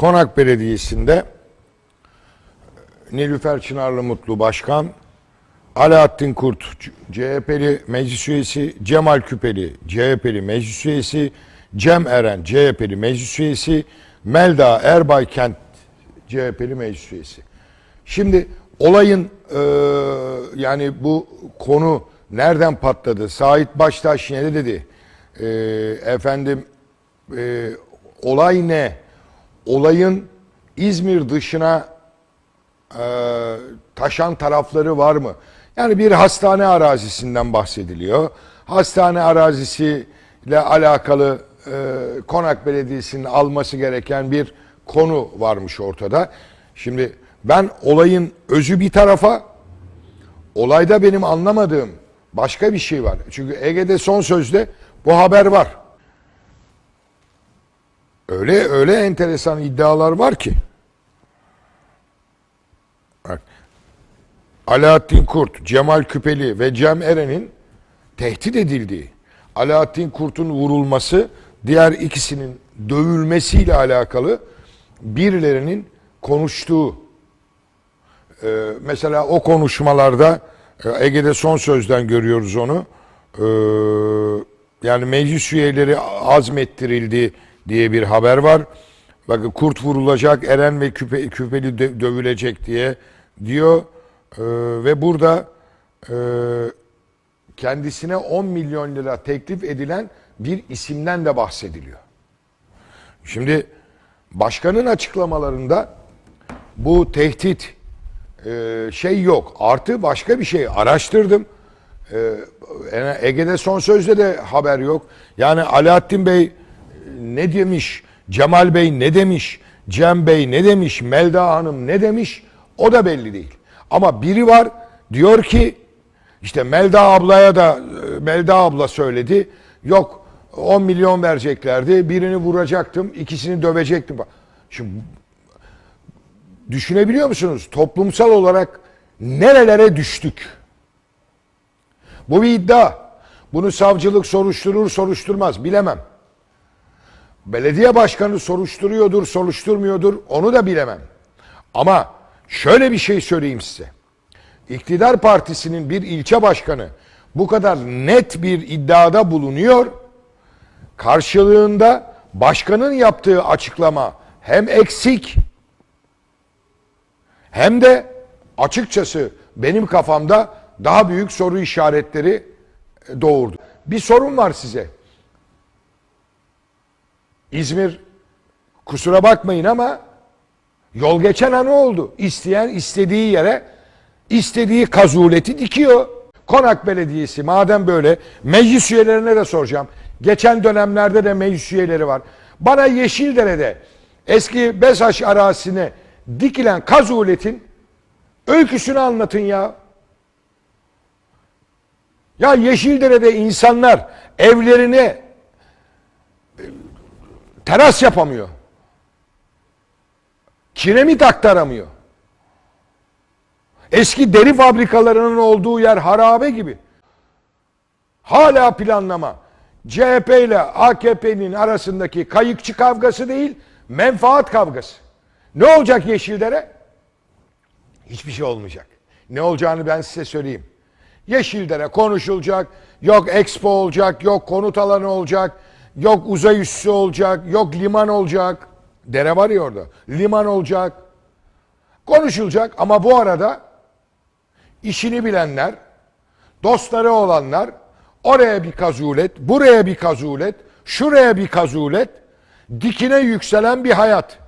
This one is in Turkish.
Konak Belediyesi'nde Nilüfer Çınarlı Mutlu Başkan, Alaaddin Kurt CHP'li meclis üyesi, Cemal Küpeli CHP'li meclis üyesi, Cem Eren CHP'li meclis üyesi, Melda Erbay Kent CHP'li meclis üyesi. Şimdi olayın e, yani bu konu nereden patladı? Sait Baştaş ne dedi? E, efendim e, olay ne? Olayın İzmir dışına e, taşan tarafları var mı? Yani bir hastane arazisinden bahsediliyor. Hastane arazisiyle alakalı e, Konak Belediyesi'nin alması gereken bir konu varmış ortada. Şimdi ben olayın özü bir tarafa, olayda benim anlamadığım başka bir şey var. Çünkü Ege'de son sözde bu haber var. Öyle öyle enteresan iddialar var ki. Bak, Alaaddin Kurt, Cemal Küpeli ve Cem Eren'in tehdit edildiği, Alaaddin Kurt'un vurulması, diğer ikisinin dövülmesiyle alakalı birilerinin konuştuğu. Ee, mesela o konuşmalarda e, Ege'de son sözden görüyoruz onu. Ee, yani meclis üyeleri azmettirildi diye bir haber var. Bakın kurt vurulacak, Eren ve küpe, küpeli dö- dövülecek diye diyor. Ee, ve burada e, kendisine 10 milyon lira teklif edilen bir isimden de bahsediliyor. Şimdi başkanın açıklamalarında bu tehdit e, şey yok. Artı başka bir şey araştırdım. E, Ege'de son sözde de haber yok. Yani Alaaddin Bey ne demiş, Cemal Bey ne demiş, Cem Bey ne demiş, Melda Hanım ne demiş o da belli değil. Ama biri var diyor ki işte Melda ablaya da e, Melda abla söyledi. Yok 10 milyon vereceklerdi. Birini vuracaktım, ikisini dövecektim. Şimdi düşünebiliyor musunuz? Toplumsal olarak nerelere düştük? Bu bir iddia. Bunu savcılık soruşturur, soruşturmaz bilemem. Belediye başkanı soruşturuyordur, soruşturmuyordur onu da bilemem. Ama şöyle bir şey söyleyeyim size. İktidar partisinin bir ilçe başkanı bu kadar net bir iddiada bulunuyor. Karşılığında başkanın yaptığı açıklama hem eksik hem de açıkçası benim kafamda daha büyük soru işaretleri doğurdu. Bir sorun var size. İzmir kusura bakmayın ama yol geçen an oldu. İsteyen istediği yere istediği kazuleti dikiyor. Konak Belediyesi madem böyle meclis üyelerine de soracağım. Geçen dönemlerde de meclis üyeleri var. Bana Yeşildere'de eski Besaç arazisine dikilen kazuletin öyküsünü anlatın ya. Ya Yeşildere'de insanlar evlerine teras yapamıyor. Kiremit aktaramıyor. Eski deri fabrikalarının olduğu yer harabe gibi. Hala planlama. CHP ile AKP'nin arasındaki kayıkçı kavgası değil, menfaat kavgası. Ne olacak Yeşildere? Hiçbir şey olmayacak. Ne olacağını ben size söyleyeyim. Yeşildere konuşulacak, yok expo olacak, yok konut alanı olacak, yok uzay üssü olacak, yok liman olacak. Dere var ya orada. Liman olacak. Konuşulacak ama bu arada işini bilenler, dostları olanlar oraya bir kazulet, buraya bir kazulet, şuraya bir kazulet, dikine yükselen bir hayat.